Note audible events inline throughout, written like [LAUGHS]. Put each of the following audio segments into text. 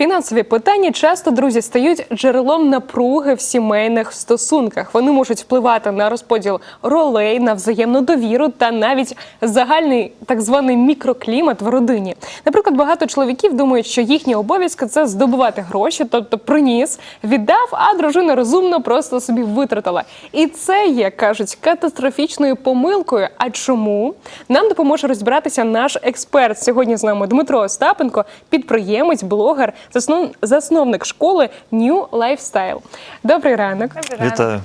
Фінансові питання часто друзі стають джерелом напруги в сімейних стосунках. Вони можуть впливати на розподіл ролей, на взаємну довіру та навіть загальний так званий мікроклімат в родині. Наприклад, багато чоловіків думають, що їхні обов'язки це здобувати гроші, тобто приніс, віддав, а дружина розумно просто собі витратила. І це є кажуть катастрофічною помилкою. А чому нам допоможе розібратися наш експерт? Сьогодні з нами Дмитро Остапенко, підприємець, блогер. Засновник школи New Lifestyle. Добрий ранок. Вітаю.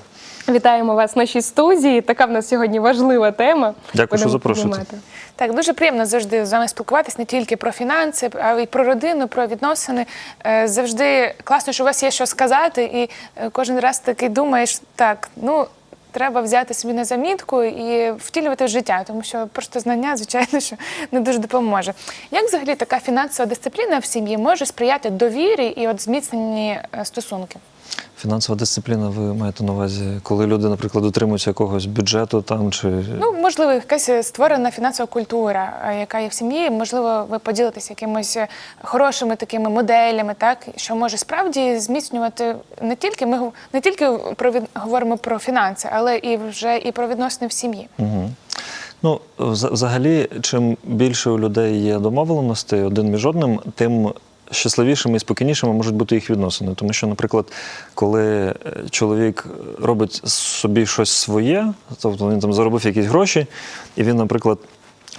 Вітаємо вас в нашій студії. Така в нас сьогодні важлива тема. Дякую, що Будемо запрошуєте. піднімати. Так, дуже приємно завжди з вами спілкуватись не тільки про фінанси, а й про родину, про відносини. Е, Завжди класно, що у вас є що сказати, і е, кожен раз таки думаєш, так, ну. Треба взяти собі на замітку і втілювати в життя, тому що просто знання, звичайно, що не дуже допоможе. Як взагалі така фінансова дисципліна в сім'ї може сприяти довірі і от зміцненні е, стосунки? Фінансова дисципліна, ви маєте на увазі, коли люди, наприклад, дотримуються якогось бюджету там чи Ну, можливо, якась створена фінансова культура, е, яка є в сім'ї. Можливо, ви поділитесь якимось е, хорошими такими моделями, так що може справді зміцнювати не тільки ми не тільки про від- говоримо про фінанси, але і вже і про відносини в сім'ї. Угу. Ну, взагалі, чим більше у людей є домовленостей один між одним, тим щасливішими і спокійнішими можуть бути їх відносини. Тому що, наприклад, коли е, чоловік робить собі щось своє, тобто він там заробив якісь гроші, і він, наприклад,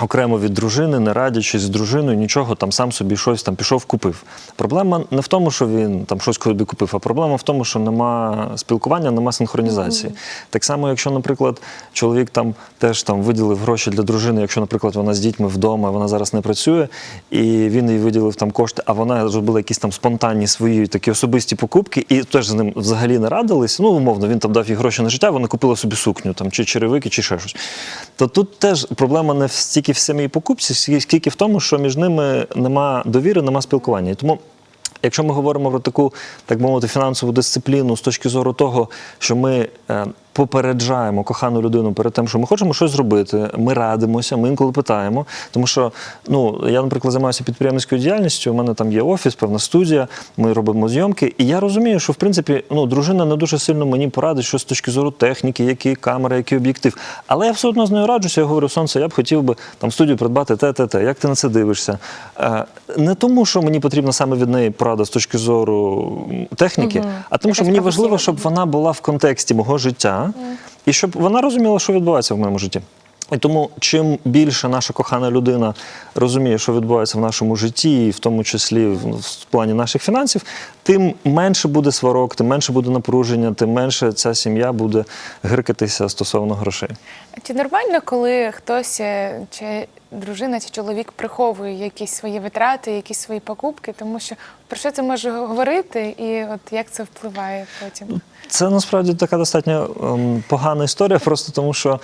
окремо від дружини, не радячись з дружиною, нічого там сам собі щось там пішов, купив. Проблема не в тому, що він там щось собі купив, а проблема в тому, що нема спілкування, нема синхронізації. Так само, якщо, наприклад, чоловік там теж там виділив гроші для дружини, якщо, наприклад, вона з дітьми вдома, вона зараз не працює, і він їй виділив там кошти, а вона зробила якісь там спонтанні свої такі особисті покупки, і теж з ним взагалі не радились. Ну, умовно, він там дав їй гроші на життя, вона купила собі сукню, там чи черевики, чи ще щось. То тут теж проблема не в- стільки в самій покупці, скільки- в тому, що між ними нема довіри, нема спілкування. Тому. Якщо ми говоримо про таку, так мовити, фінансову дисципліну з точки зору того, що ми е, попереджаємо кохану людину перед тим, що ми хочемо щось зробити, ми радимося, ми інколи питаємо. Тому що ну, я, наприклад, займаюся підприємницькою діяльністю, у мене там є офіс, певна студія, ми робимо зйомки. І я розумію, що в принципі ну, дружина не дуже сильно мені порадить, що з точки зору техніки, які камери, який об'єктив. Але я все одно з нею раджуся, я говорю, сонце, я б хотів би там студію придбати те, те, те. Як ти на це дивишся? Е, не тому, що мені потрібна саме від неї порада з точки зору техніки, а тому, що Якась мені важливо, щоб вона була в контексті мого життя і щоб вона розуміла, що відбувається в моєму житті. І тому, чим більше наша кохана людина розуміє, що відбувається в нашому житті, і в тому числі в, плані наших фінансів, тим менше буде сварок, тим менше буде напруження, тим менше ця сім'я буде гиркатися стосовно грошей. Чи нормально, коли хтось е, чи дружина чи чоловік приховує якісь свої витрати, якісь свої покупки, тому що про що це може говорити, і от як це впливає потім? Це насправді така достатньо ем, погана історія, просто тому що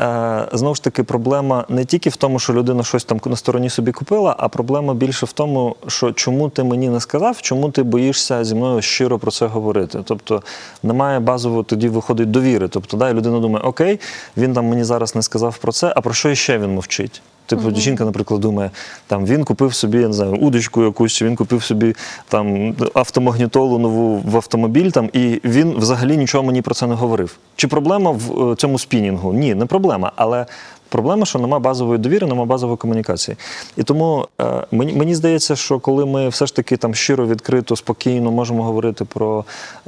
е, знову ж таки проблема не тільки в тому, що людина щось там на стороні собі купила, а проблема більше в тому, що чому ти мені не сказав, чому ти боїшся зі мною щиро про це говорити. Тобто немає базово тоді виходить довіри. Тобто, да, людина думає, окей, він там мені зараз не сказав про це, а про що ще він мовчить? Типу, жінка, наприклад, думає, там він купив собі, я не знаю, удочку якусь, чи він купив собі там автомагнітолу нову в автомобіль, там, і він взагалі нічого мені про це не говорив. Чи проблема в е, цьому спінінгу? Ні, не проблема. Але проблема, що нема базової довіри, нема базової комунікації. І тому е, мені, мені здається, що коли ми все ж таки там щиро, відкрито, спокійно можемо говорити про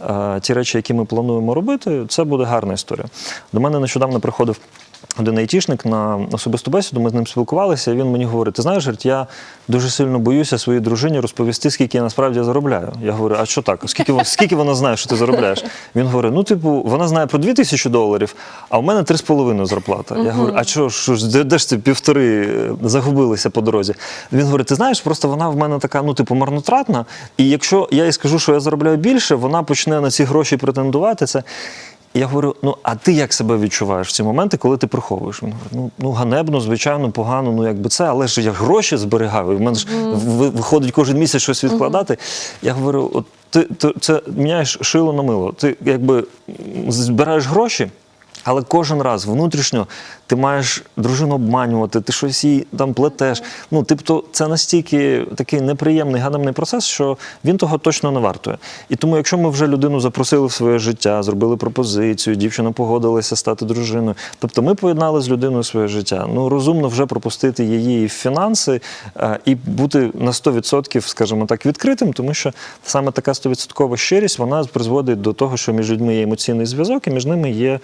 е, ті речі, які ми плануємо робити, це буде гарна історія. До мене нещодавно приходив один айтішник на особисту бесіду, ми з ним спілкувалися, і він мені говорить: ти знаєш, я дуже сильно боюся своїй дружині розповісти, скільки я насправді заробляю. Я говорю, а що так? Скільки, скільки вона знає, що ти заробляєш? Він говорить: ну, типу, вона знає про 2 тисячі доларів, а у мене 3,5 зарплата. Я говорю, а що, ж, де, ж ти півтори е, загубилися по дорозі? Він говорить: ти знаєш, просто вона в мене така, ну, типу, марнотратна, і якщо я їй скажу, що я заробляю більше, вона почне на ці гроші претендувати. Це. Я говорю: ну а ти як себе відчуваєш в ці моменти, коли ти приховуєш? Він говорить, ну, ну ганебно, звичайно, погано, ну якби це, але ж я гроші зберігаю. і В мене ж ви- виходить кожен місяць щось відкладати. Я говорю, от ти, ти це міняєш шило на мило. Ти якби збираєш гроші. Але кожен раз внутрішньо ти маєш дружину обманювати, ти щось їй там плетеш. Ну, тобто, це настільки такий неприємний ганебний процес, що він того точно не вартує. І тому, якщо ми вже людину запросили в своє життя, зробили пропозицію, дівчина погодилася стати дружиною. Тобто ми поєднали з людиною своє життя. Ну розумно вже пропустити її в фінанси е, і бути на 100%, скажімо так, відкритим, тому що саме така 100% щирість вона призводить до того, що між людьми є емоційний зв'язок, і між ними є е,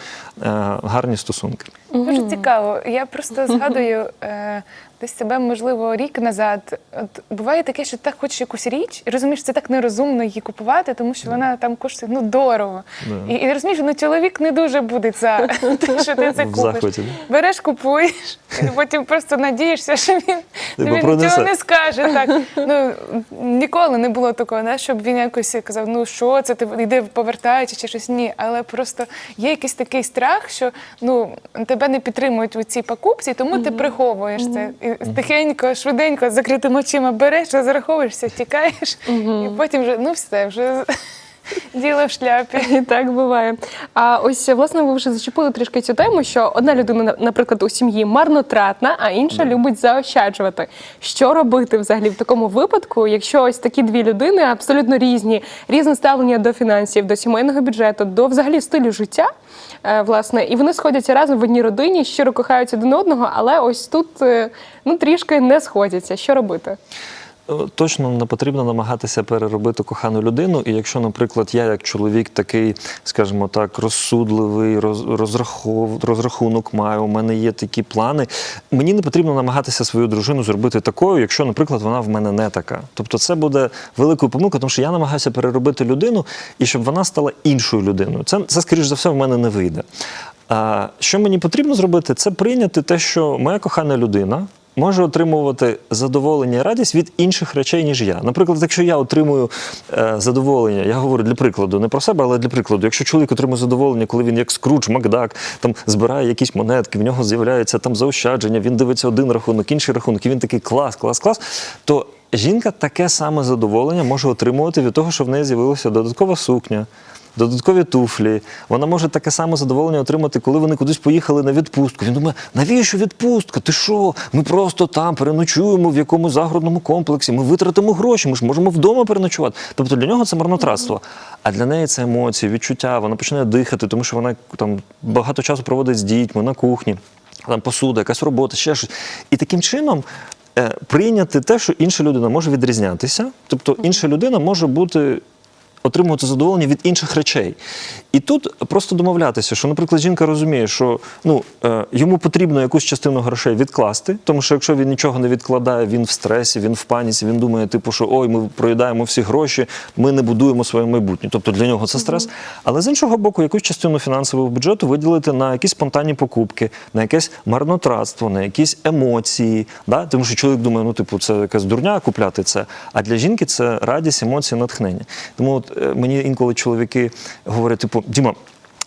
гарні стосунки. Дуже цікаво. Я просто згадую [LAUGHS] е, десь себе, можливо, рік назад. От буває таке, що ти так хочеш якусь річ, і розумієш, це так нерозумно її купувати, тому що вона там коштує ну дорого. І, і розумієш, ну чоловік не дуже буде за [LAUGHS] те, що ти це купиш. Береш, купуєш, і потім просто надієшся, що він, він нічого не скаже. Так. Ну, ніколи не було такого, да, щоб він якось казав, ну що це, ти йди повертаючи чи щось. Ні, але просто є якийсь такий страх, що ну, тебе не підтримують у цій покупці, тому ти приховуєш це. Тихенько, швиденько, з закритими очима береш, розраховуєшся, тікаєш, і потім вже ну все, вже діло в шляпі. І так буває. А ось власне ви вже зачепили трішки цю тему, що одна людина, наприклад, у сім'ї марнотратна, а інша любить заощаджувати. Що робити взагалі в такому випадку, якщо ось такі дві людини абсолютно різні, різне ставлення до фінансів, до сімейного бюджету, до взагалі стилю життя, е, власне, і вони сходяться разом в одній родині, щиро кохають один одного, але ось тут е, ну трішки не сходяться. Що робити? Е, Точно не потрібно намагатися переробити кохану людину. І якщо, наприклад, я як чоловік такий, скажімо так, розсудливий, роз, розрахов, розрахунок маю, у мене є такі плани. Мені не потрібно намагатися свою дружину зробити такою, якщо, наприклад, вона в мене не така. Тобто це буде великою помилкою, тому що я намагаюся переробити людину і щоб вона стала іншою людиною. Це, це скоріш за все, в мене не вийде. А, що мені потрібно зробити, це прийняти те, що моя кохана людина може отримувати задоволення і радість від інших речей, ніж я. Наприклад, якщо я отримую е, задоволення, я говорю для прикладу, не про себе, але для прикладу, якщо чоловік отримує задоволення, коли він як скруч, Макдак, там збирає якісь монетки, в нього з'являється там заощадження, він дивиться один рахунок, інший рахунок, і він такий клас, клас, клас, то жінка таке саме задоволення може отримувати від того, що в неї з'явилася додаткова сукня. Додаткові туфлі. Вона може таке саме задоволення отримати, коли вони кудись поїхали на відпустку. Він думає, навіщо відпустка? Ти що? Ми просто там переночуємо в якомусь загородному комплексі. Ми витратимо гроші, ми ж можемо вдома переночувати. Тобто для нього це марнотратство. А для неї це емоції, відчуття. Вона починає дихати, тому що вона там багато часу проводить з дітьми на кухні. Там посуда, якась робота, ще щось. І таким чином е, прийняти те, що інша людина може відрізнятися, тобто інша людина може бути отримувати задоволення від інших речей. І тут просто домовлятися, що, наприклад, жінка розуміє, що ну, е, йому потрібно якусь частину грошей відкласти, тому що якщо він нічого не відкладає, він в стресі, він в паніці, він думає, типу, що ой, ми проїдаємо всі гроші, ми не будуємо своє майбутнє. Тобто для нього це стрес. Але з іншого боку, якусь частину фінансового бюджету виділити на якісь спонтанні покупки, на якесь марнотратство, на якісь емоції. Да? Тому що чоловік думає, ну, типу, це якась дурня купляти це. А для жінки це радість, емоції, натхнення. Тому от мені інколи чоловіки говорять, типу, Діма.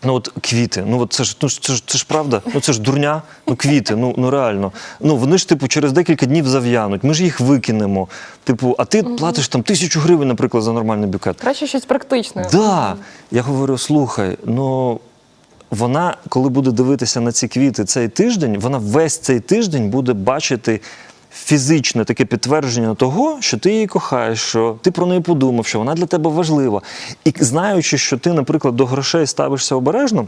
Ну от квіти, ну от це ж ну це ж це ж правда. Ну це ж дурня. Ну квіти, ну ну реально. Ну вони ж типу через декілька днів зав'януть. Ми ж їх викинемо. Типу, а ти платиш там тисячу гривень, наприклад, за нормальний букет. Краще щось практичне. Да. Я говорю: слухай, ну вона, коли буде дивитися на ці квіти цей тиждень, вона весь цей тиждень буде бачити. Фізичне таке підтвердження того, що ти її кохаєш, що ти про неї подумав, що вона для тебе важлива. І знаючи, що ти, наприклад, до грошей ставишся обережно,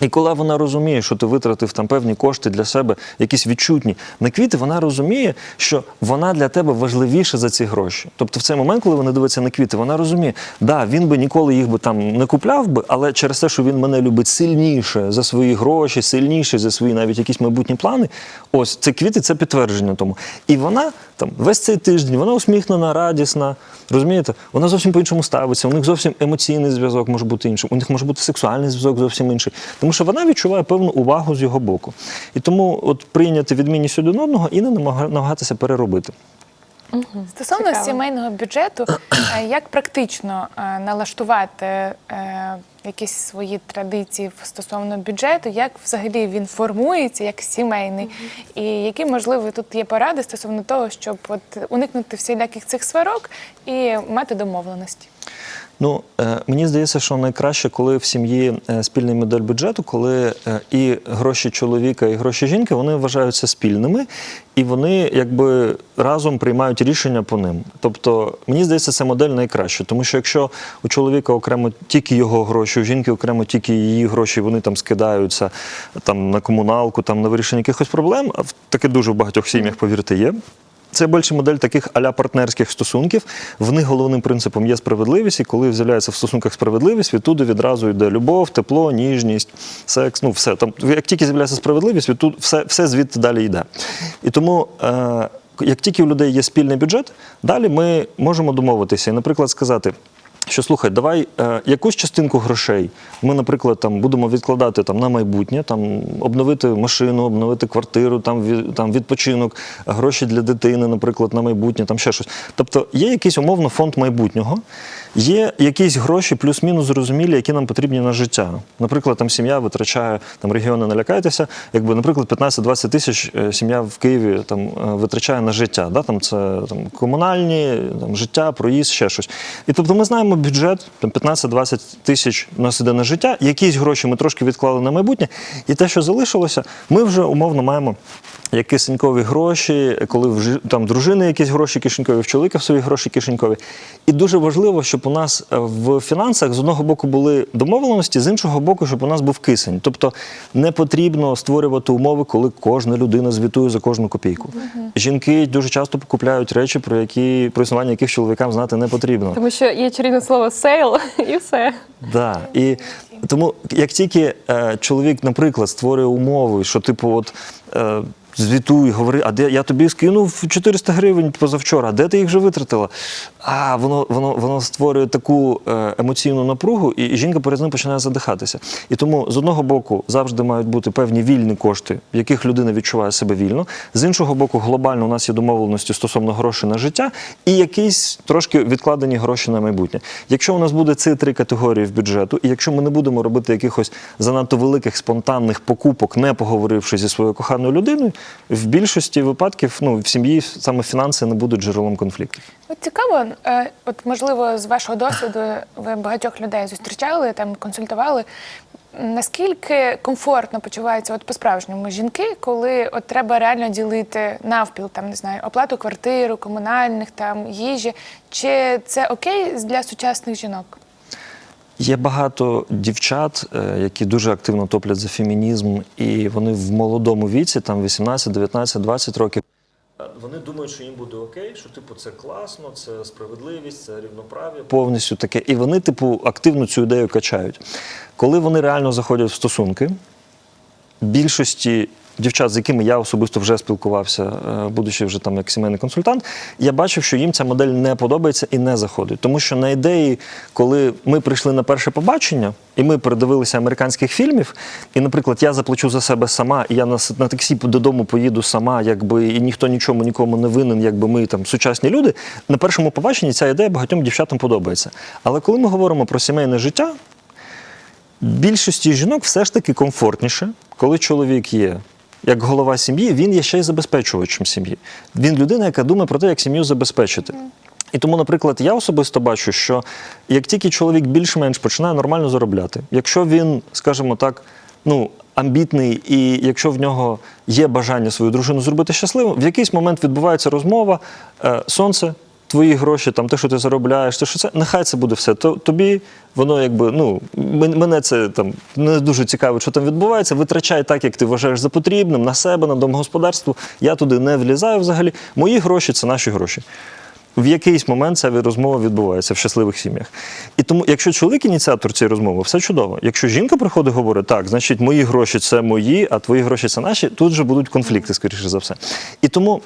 і коли вона розуміє, що ти витратив там певні кошти для себе, якісь відчутні на квіти, вона розуміє, що вона для тебе важливіша за ці гроші. Тобто, в цей момент, коли вона дивиться на квіти, вона розуміє, да, він би ніколи їх би там не купляв би, але через те, що він мене любить сильніше за свої гроші, сильніше за свої навіть якісь майбутні плани. Ось це квіти, це підтвердження тому. І вона там весь цей тиждень, вона усміхнена, радісна. Розумієте, вона зовсім по-іншому ставиться. У них зовсім емоційний зв'язок може бути іншим. У них може бути сексуальний зв'язок зовсім інший. Тому що вона відчуває певну увагу з його боку. І тому от прийняти відмінність один одного і не намагатися переробити. Стосовно Цікаво. сімейного бюджету, е, як практично е, налаштувати е, якісь свої традиції стосовно бюджету, як взагалі він формується як сімейний, і які можливо тут є поради стосовно того, щоб от уникнути всіляких цих сварок і мати домовленості? Ну, е, мені здається, що найкраще, коли в сім'ї е, спільний модель бюджету, коли е, і гроші чоловіка, і гроші жінки вони вважаються спільними, і вони якби разом приймають рішення по ним. Тобто, мені здається, це модель найкраща. Тому що якщо у чоловіка окремо тільки його гроші, у жінки окремо тільки її гроші, вони там скидаються там на комуналку, там на вирішення якихось проблем, а в- таке дуже в багатьох сім'ях, повірте, є. Це більше модель таких аля партнерських стосунків. В них головним принципом є справедливість, і коли з'являється в стосунках справедливість, відтуди відразу йде любов, тепло, ніжність, секс. Ну все там, як тільки з'являється справедливість, відтуди все, все звідти далі йде. І тому. Е- як тільки у людей є спільний бюджет, далі ми можемо домовитися і, наприклад, сказати. Що слухай, давай е, якусь частинку грошей ми, наприклад, там будемо відкладати там на майбутнє, там обновити машину, обновити квартиру, там від, там відпочинок, гроші для дитини, наприклад, на майбутнє, там ще щось. Тобто є якийсь умовно фонд майбутнього, є якісь гроші плюс-мінус зрозумілі, які нам потрібні на життя. Наприклад, там сім'я витрачає там регіони, не лякайтеся. Якби, наприклад, 15-20 тисяч е, сім'я в Києві там е, витрачає на життя. Да? Там це там комунальні, там життя, проїзд, ще щось. І тобто ми знаємо бюджет, там 15-20 тисяч нас іде на життя, якісь гроші ми трошки відклали на майбутнє, і те, що залишилося, ми вже умовно маємо. Як кишенькові гроші, коли в там дружини якісь гроші кишенькові, в чоловіка в свої гроші кишенькові. І дуже важливо, щоб у нас е, в фінансах з одного боку були домовленості, з іншого боку, щоб у нас був кисень. Тобто не потрібно створювати умови, коли кожна людина звітує за кожну копійку. Жінки дуже часто купляють речі, про які про існування яких чоловікам знати не потрібно. Тому що є чарівне слово сейл, [LAUGHS] і все. Да. І тому, як тільки е, чоловік, наприклад, створює умови, що типу, от. Е, Звітуй, говори, а де я тобі скинув 400 гривень позавчора, а де ти їх вже витратила? А воно воно воно створює таку е, емоційну напругу, і жінка перед ним починає задихатися. І тому з одного боку завжди мають бути певні вільні кошти, в яких людина відчуває себе вільно. З іншого боку, глобально у нас є домовленості стосовно грошей на життя і якісь трошки відкладені гроші на майбутнє. Якщо у нас буде ці три категорії в бюджету, і якщо ми не будемо робити якихось занадто великих спонтанних покупок, не поговоривши зі своєю коханою людиною, в більшості випадків ну в сім'ї саме фінанси не будуть джерелом конфліктів. От цікаво, е, от можливо, з вашого досвіду ви багатьох людей зустрічали, там консультували. Наскільки комфортно почуваються от по-справжньому жінки, коли от треба реально ділити навпіл, там не знаю, оплату квартиру, комунальних там їжі? Чи це окей для сучасних жінок? Є багато дівчат, е, які дуже активно топлять за фемінізм, і вони в молодому віці, там 18, 19, 20 років. Вони думають, що їм буде окей, що типу це класно, це справедливість, це рівноправ'я. Повністю таке. І вони, типу, активно цю ідею качають. Коли вони реально заходять в стосунки, більшості дівчат, з якими я особисто вже спілкувався, е, будучи вже там як сімейний консультант, я бачив, що їм ця модель не подобається і не заходить. Тому що на ідеї, коли ми прийшли на перше побачення, і ми передивилися американських фільмів, і, наприклад, я заплачу за себе сама, і я на, на таксі додому поїду сама, якби і ніхто нічому нікому не винен, якби ми там сучасні люди. На першому побаченні ця ідея багатьом дівчатам подобається. Але коли ми говоримо про сімейне життя, більшості жінок все ж таки комфортніше, коли чоловік є. Як голова сім'ї, він є ще й забезпечувачем сім'ї. Він людина, яка думає про те, як сім'ю забезпечити. І тому, наприклад, я особисто бачу, що як тільки чоловік більш-менш починає нормально заробляти, якщо він, скажімо так, ну, амбітний, і якщо в нього є бажання свою дружину зробити щасливою, в якийсь момент відбувається розмова: е, сонце, твої гроші, там те, що ти заробляєш, те, що це, нехай це буде все. То тобі воно якби ну мене це там не дуже цікаво, що там відбувається. Витрачай так, як ти вважаєш за потрібним, на себе, на домогосподарство. Я туди не влізаю взагалі. Мої гроші це наші гроші. В якийсь момент ця розмова відбувається в щасливих сім'ях. І тому, якщо чоловік ініціатор цієї розмови, все чудово. Якщо жінка приходить і говорить, так, значить, мої гроші це мої, а твої гроші це наші, тут же будуть конфлікти, скоріше за все. І тому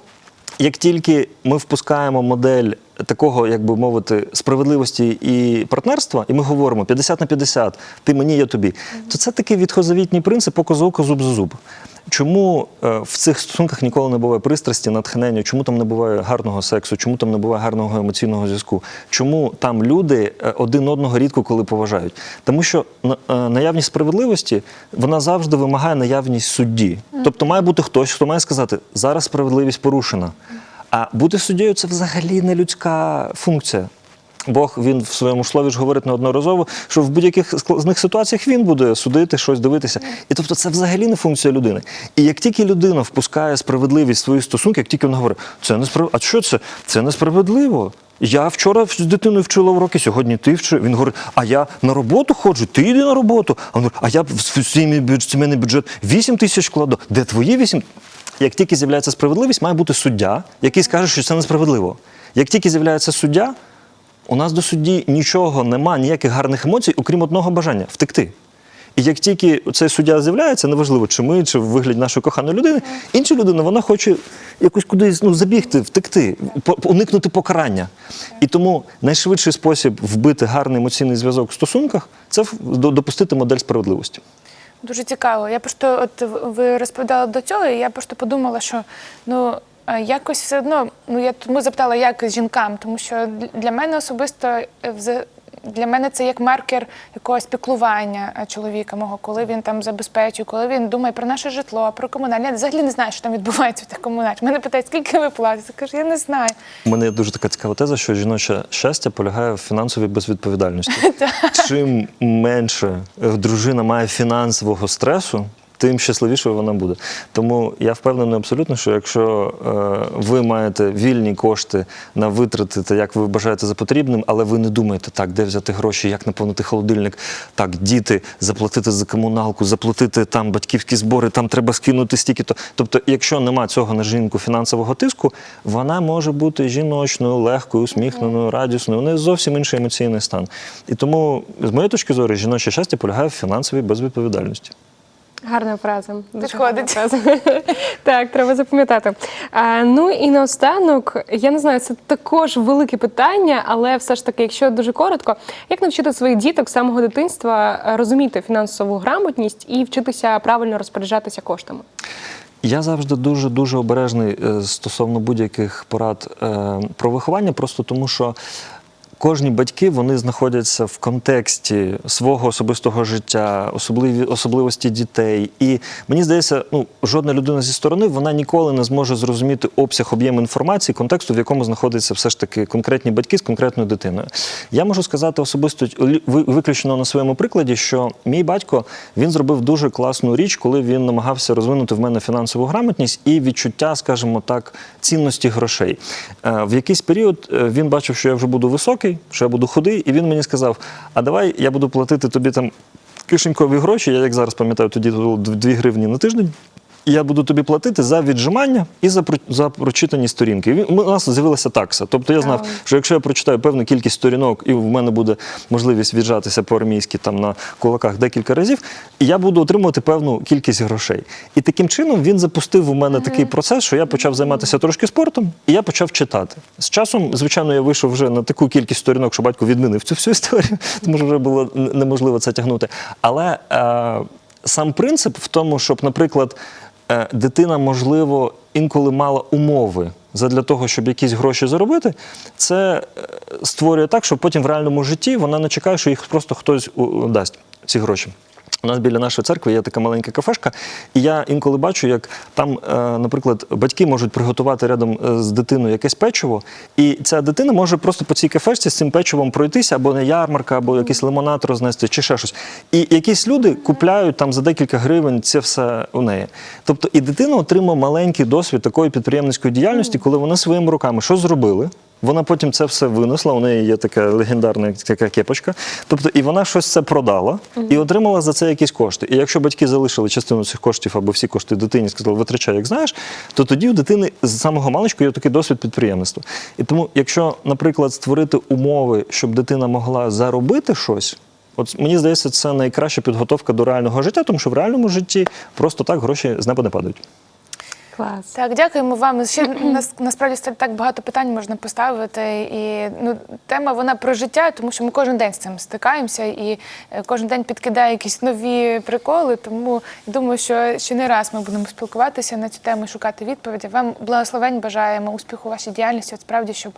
як тільки ми впускаємо модель такого, як би мовити, справедливості і партнерства, і ми говоримо 50 на 50, ти мені, я тобі, то це такий відхозавітній принцип око за око, зуб за зуб. Чому е, в цих стосунках ніколи не буває пристрасті, натхнення? Чому там не буває гарного сексу? Чому там не буває гарного емоційного зв'язку? Чому там люди е, один одного рідко коли поважають? Тому що е, наявність справедливості вона завжди вимагає наявність судді. Тобто має бути хтось, хто має сказати, зараз справедливість порушена. А бути суддєю це взагалі не людська функція. Бог він в своєму слові ж говорить неодноразово, що в будь-яких складних ситуаціях він буде судити щось, дивитися. І тобто це взагалі не функція людини. І як тільки людина впускає справедливість в свої стосунки, як тільки вона говорить, це несправедливо, а що це? Це несправедливо. Я вчора з дитиною вчила уроки, сьогодні ти вчив. Він говорить, а я на роботу ходжу, ти йди на роботу. А він говорить, а я в сімейний бюджет 8 тисяч кладу. Де твої 8? Як тільки з'являється справедливість, має бути суддя, який скаже, що це несправедливо. Як тільки з'являється суддя, у нас до судді нічого нема, ніяких гарних емоцій, окрім одного бажання втекти. І як тільки цей суддя з'являється, неважливо, чи ми, чи в вигляді нашої коханої людини, інша людина вона хоче якось кудись ну, забігти, втекти, уникнути покарання. І тому найшвидший спосіб вбити гарний емоційний зв'язок в стосунках це допустити модель справедливості. Дуже цікаво. Я просто, от ви розповідали до цього, і я просто подумала, що ну е, якось все одно, ну я тому запитала, як жінкам, тому що для мене особисто е, для мене це як маркер якогось піклування е, чоловіка мого, коли він там забезпечує, коли він думає про наше житло, про комунальне. Я взагалі не знаю, що там відбувається в тих комунальних. Мене питають, скільки ви платите? Я кажу, я не знаю. У мене є дуже така цікава теза, що жіноче щастя полягає в фінансовій безвідповідальності. [LAUGHS] Чим менше е, дружина має фінансового стресу, тим щасливішою вона буде. Тому я впевнений абсолютно, що якщо е, ви маєте вільні кошти на витратити, як ви вважаєте за потрібним, але ви не думаєте так, де взяти гроші, як наповнити холодильник, так, діти, заплатити за комуналку, заплатити там батьківські збори, там треба скинути стільки. то Тобто, якщо нема цього на жінку фінансового тиску, вона може бути жіночною, легкою, усміхненою, радісною. У неї зовсім інший емоційний стан. І тому, з моєї точки зору, жіноче щастя полягає в фінансовій безвідповідальності. Гарна фраза. Підходить. гарна фраза. [LAUGHS] так, треба запам'ятати. А, ну і наостанок, я не знаю, це також велике питання, але все ж таки, якщо дуже коротко, як навчити своїх діток з самого дитинства е, розуміти фінансову грамотність і вчитися правильно розпоряджатися коштами? Я завжди дуже дуже обережний е, стосовно будь-яких порад е, про виховання, просто тому що. Кожні батьки вони знаходяться в контексті свого особистого життя, особливі особливості дітей. І мені здається, ну жодна людина зі сторони вона ніколи не зможе зрозуміти обсяг об'єм інформації, контексту, в якому знаходяться все ж таки конкретні батьки з конкретною дитиною. Я можу сказати особисто виключно на своєму прикладі, що мій батько він зробив дуже класну річ, коли він намагався розвинути в мене фінансову грамотність і відчуття, скажімо так, цінності грошей. Е, В якийсь період е, він бачив, що я вже буду високий, що я буду худий, і він мені сказав: А давай я буду платити тобі там кишенькові гроші. Я як зараз пам'ятаю, тоді було 2 гривні на тиждень. Я буду тобі платити за віджимання і за про- за прочитані сторінки. І він- У нас з'явилася такса. Тобто я знав, що якщо я прочитаю певну кількість сторінок, і в мене буде можливість віджатися по-армійськи там на кулаках декілька разів, я буду отримувати певну кількість грошей. І таким чином він запустив у мене такий процес, що я почав займатися трошки спортом, і я почав читати. З часом, звичайно, я вийшов вже на таку кількість сторінок, що батько відмінив цю всю історію, [LAUGHS] тому що вже було н- неможливо це тягнути. Але е, сам принцип в тому, щоб, наприклад, дитина, можливо, інколи мала умови задля того, щоб якісь гроші заробити, це е, створює так, що потім в реальному житті вона не чекає, що їх просто хтось у- дасть ці гроші. У нас біля нашої церкви є така маленька кафешка, і я інколи бачу, як там, е, наприклад, батьки можуть приготувати рядом е, з дитиною якесь печиво, і ця дитина може просто по цій кафешці з цим печивом пройтися, або на ярмарка, або якийсь лимонад рознести, чи ще щось. І якісь люди купляють там за декілька гривень це все у неї. Тобто, і дитина отримує маленький досвід такої підприємницької діяльності, коли вони своїми руками щось зробили. Вона потім це все винесла. У неї є така легендарна така кепочка. Тобто, і вона щось це продала і отримала за це якісь кошти. І якщо батьки залишили частину цих коштів або всі кошти дитині, сказали, витрачай, як знаєш, то тоді у дитини з самого маличку є такий досвід підприємництва. І тому, якщо, наприклад, створити умови, щоб дитина могла заробити щось. От мені здається, це найкраща підготовка до реального життя, тому що в реальному житті просто так гроші з неба не падають. Клас. Так, дякуємо вам. Ще [CLEARS THROAT] нас насправді так багато питань можна поставити. І ну, тема вона про життя, тому що ми кожен день з цим стикаємося, і е, кожен день підкидає якісь нові приколи. Тому думаю, що ще не раз ми будемо спілкуватися на цю тему, і шукати відповіді. Вам благословень бажаємо успіху вашій діяльності. От справді, щоб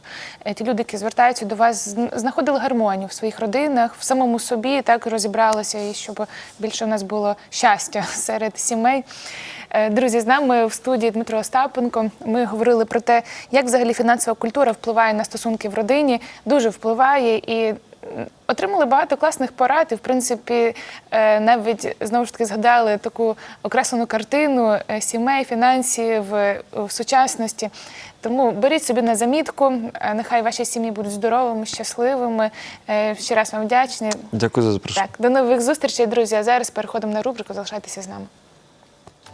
е, ті люди, які звертаються до вас, зн- знаходили гармонію в своїх родинах, в самому собі, так розібралися, і щоб більше в нас було щастя [LAUGHS] серед сімей. Е, Друзі, з нами в студії Дмитро Остапенко. Ми говорили про те, як взагалі фінансова культура впливає на стосунки в родині. Дуже впливає і. Отримали багато класних порад, і в принципі е, навіть знову ж таки згадали таку окреслену картину е, сімей, фінансів в сучасності. Тому беріть собі на замітку. Нехай ваші сім'ї будуть здоровими, щасливими. Ще раз вам вдячні. Дякую за запрошення. Так, до нових зустрічей, друзі. А зараз переходимо на рубрику. Залишайтеся з нами.